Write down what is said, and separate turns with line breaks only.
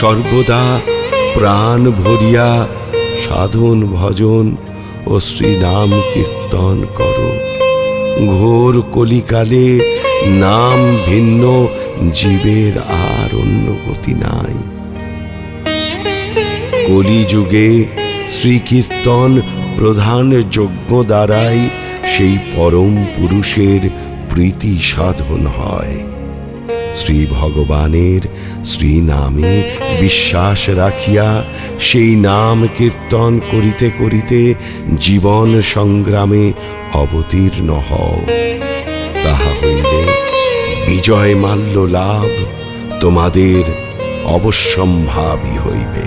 সর্বদা প্রাণ ভরিয়া সাধন ভজন ও শ্রীনাম কীর্তন করো। ঘোর কলিকালে নাম ভিন্ন, জীবের আর অন্য গতি নাই। কলিযুগে শ্রীকীর্তন প্রধান যজ্ঞ দ্বারাই সেই পরম পুরুষের প্রীতি সাধন হয়। শ্রী ভগবানের শ্রী নামে বিশ্বাস রাখিয়া সেই নাম কীর্তন করিতে করিতে জীবন সংগ্রামে অবতীর্ণ হও। তাহা হইলে বিজয় মাল্য লাভ তোমাদের অবশ্যম্ভাবী হইবে।